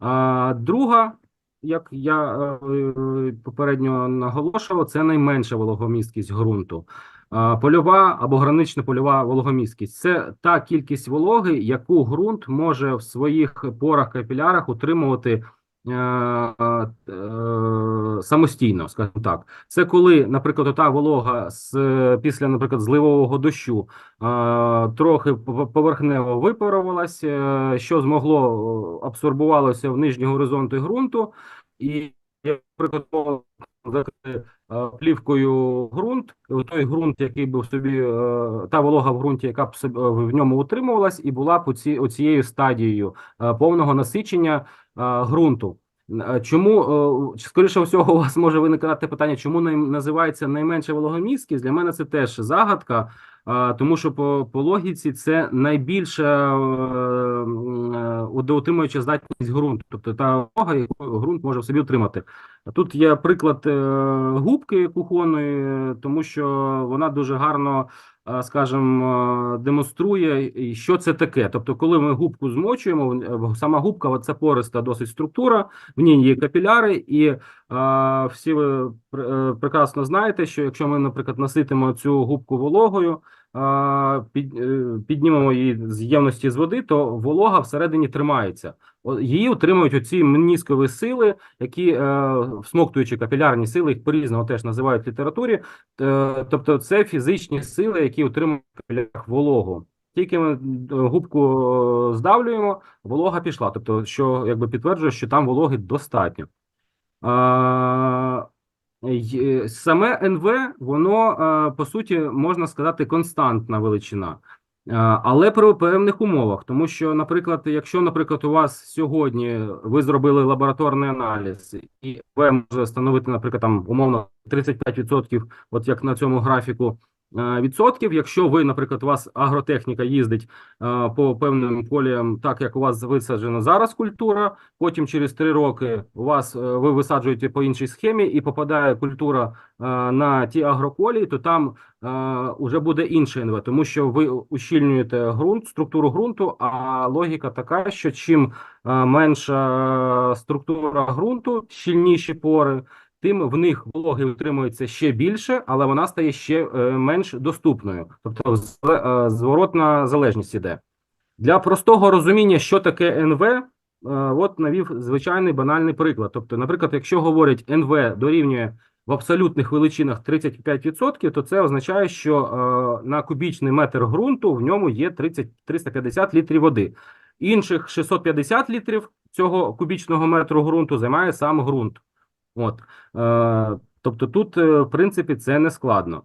А друга, як я е, попередньо наголошував, це найменша вологомісткість ґрунту. Польова або гранична польова вологомісткість це та кількість вологи, яку ґрунт може в своїх порах капілярах утримувати е, самостійно, скажімо так. Це коли, наприклад, та волога з після, наприклад, зливового дощу трохи поверхнево випарувалась, е, що змогло абсорбувалося в нижні горизонти ґрунту, і наприклад, плівкою ґрунт, той ґрунт, який був собі, е, та волога в ґрунті, яка б в ньому утримувалась, і була ці, оцією стадією е, повного насичення ґрунту. Е, Чому е, скоріше всього у вас може виникати питання, чому називається найменша вологомісткість? Для мене це теж загадка, е, тому що по, по логіці це найбільша е, м, е, водоутримуюча здатність ґрунту, тобто та волога, яку ґрунт може в собі утримати. А Тут є приклад е, губки кухонної, тому що вона дуже гарно, е, скажімо, е, демонструє, що це таке. Тобто, коли ми губку змочуємо, е, сама губка це пориста досить структура, в ній є капіляри, і е, всі ви е, прекрасно знаєте, що якщо ми, наприклад, наситимо цю губку вологою, е, під, е, піднімемо її з ємності з води, то волога всередині тримається. Її утримують оці меніскові сили, які е, всмоктуючи капілярні сили, їх по-різному теж називають в літературі. Е, тобто, це фізичні сили, які утримують в вологу. Тільки ми е, губку е, здавлюємо, волога пішла. Тобто, що якби підтверджує, що там вологи достатньо. А, саме НВ, воно е, по суті можна сказати константна величина. Е, Але при певних умовах, тому що, наприклад, якщо, наприклад, у вас сьогодні ви зробили лабораторний аналіз, і ви може встановити, наприклад, там умовно 35%, от як на цьому графіку, е, відсотків. Якщо ви, наприклад, у вас агротехніка їздить е, по певним полям, так як у вас висаджена зараз культура, потім через три роки у вас е, ви висаджуєте по іншій схемі і попадає культура е, на ті агрополі, то там е, уже буде інше НВ, тому що ви ущільнюєте ґрунт, структуру ґрунту. А логіка така, що чим е, менша структура ґрунту, щільніші пори, тим в них вологи утримується ще більше, але вона стає ще е, менш доступною. Тобто е, зворотна залежність іде. Для простого розуміння, що таке НВ, е, от навів звичайний банальний приклад. Тобто, наприклад, якщо говорять НВ дорівнює в абсолютних величинах 35%, то це означає, що на кубічний метр ґрунту в ньому є 30, 350 літрів води. Інших 650 літрів цього кубічного метру ґрунту займає сам ґрунт. От, е, тобто тут, е, в принципі, це не складно.